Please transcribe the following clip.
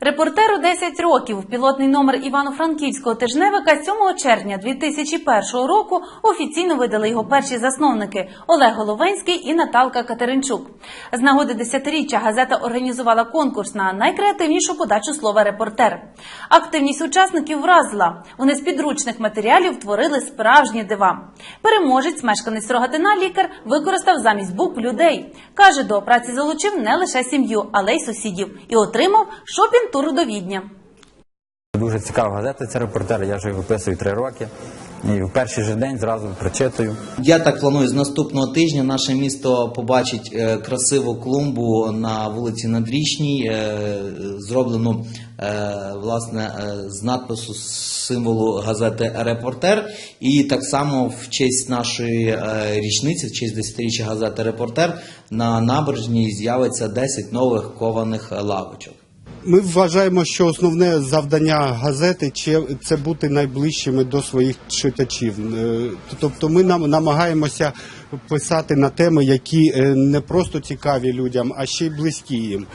Репортеру 10 років. Пілотний номер Івано-Франківського тижневика 7 червня 2001 року офіційно видали його перші засновники Олег Головенський і Наталка Катеринчук. З нагоди десятиріччя газета організувала конкурс на найкреативнішу подачу слова репортер. Активність учасників вразила. Вони з підручних матеріалів творили справжні дива. Переможець, мешканець Рогатина, лікар, використав замість букв людей. Каже, до праці залучив не лише сім'ю, але й сусідів і отримав шопінг-тур до Відня. Дуже цікава газета, це репортер. Я вже виписую три роки. І в перший же день зразу прочитую. Я так планую з наступного тижня наше місто побачить е, красиву клумбу на вулиці Надрічній, е, зроблену е, власне з надпису символу газети Репортер. І так само в честь нашої річниці, в честь десятиріччя газети Репортер, на набережній з'явиться 10 нових кованих лавочок. Ми вважаємо, що основне завдання газети це бути найближчими до своїх читачів. Е, Тобто ми нам намагаємося писати на теми, які е, не просто цікаві людям, а ще й близькі їм.